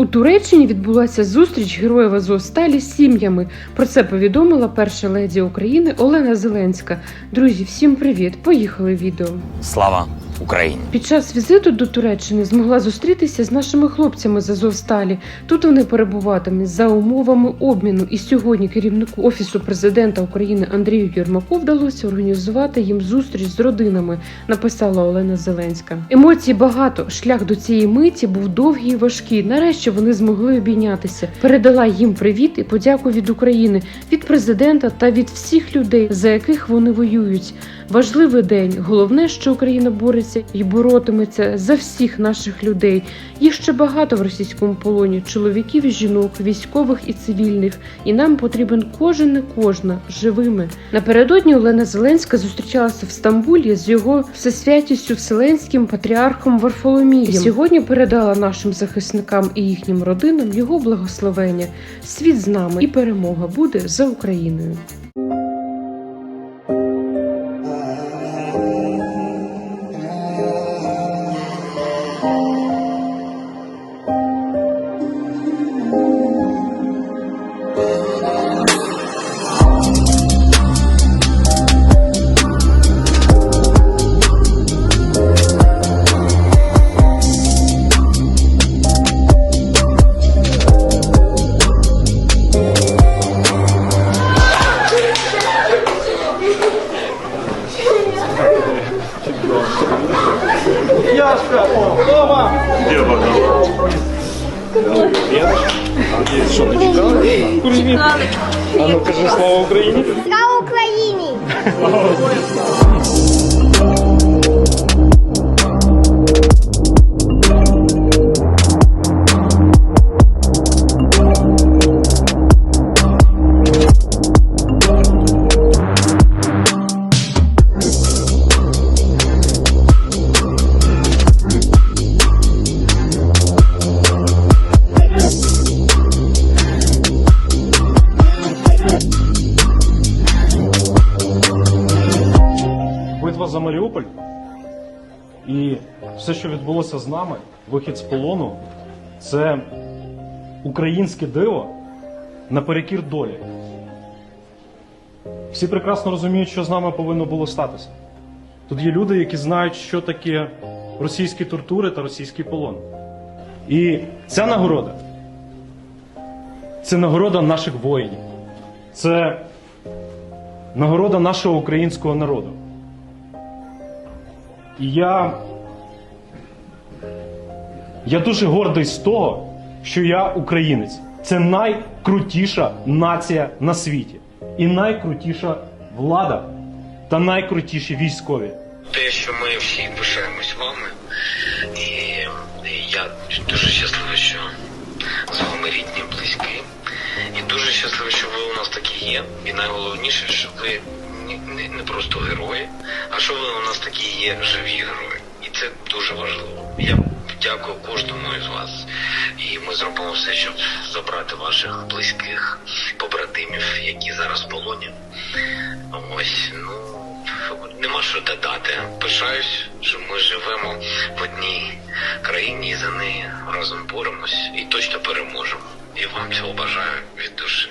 У Туреччині відбулася зустріч героїв Азовсталі з сім'ями. Про це повідомила перша леді України Олена Зеленська. Друзі, всім привіт! Поїхали відео. Слава Україні! Під час візиту до Туреччини змогла зустрітися з нашими хлопцями з Азовсталі. Тут вони перебуватимуть за умовами обміну. І сьогодні керівнику офісу президента України Андрію Єрмаку вдалося організувати їм зустріч з родинами. Написала Олена Зеленська. Емоцій багато. Шлях до цієї миті був довгий і важкий. Нарешті вони змогли обійнятися. Передала їм привіт і подяку від України, від президента та від всіх людей, за яких вони воюють. Важливий день. Головне, що Україна бореться і боротиметься за всіх наших людей. Їх ще багато в російському полоні: чоловіків, жінок, військових і цивільних. І нам потрібен кожен і кожна живими. Напередодні Олена Зеленська зустрічалася в Стамбулі з його всесвятістю Вселенським патріархом Варфоломієм. І сьогодні передала нашим захисникам і їхнім родинам його благословення. Світ з нами і перемога буде за Україною. Що, не чекали? А ну кажи слава Україні. Слава Україні! Битва за Маріуполь і все, що відбулося з нами, вихід з полону, це українське диво наперекір долі. Всі прекрасно розуміють, що з нами повинно було статися. Тут є люди, які знають, що таке російські тортури та російський полон. І ця нагорода це нагорода наших воїнів. Це нагорода нашого українського народу. Я. Я дуже гордий з того, що я українець. Це найкрутіша нація на світі. І найкрутіша влада та найкрутіші військові. те, що ми всі пишаємось вами, і, і я дуже щасливий, що з вами рідні, близькі, і дуже щасливий, що ви у нас такі є. І найголовніше, що ви не, не, просто герої, а що ви у нас такі є живі герої. І це дуже важливо. Я дякую кожному із вас. І ми зробимо все, щоб забрати ваших близьких побратимів, які зараз в полоні. Ось, ну нема що додати. Пишаюсь, що ми живемо в одній країні і за неї разом боремось і точно переможемо. І вам цього бажаю від душі.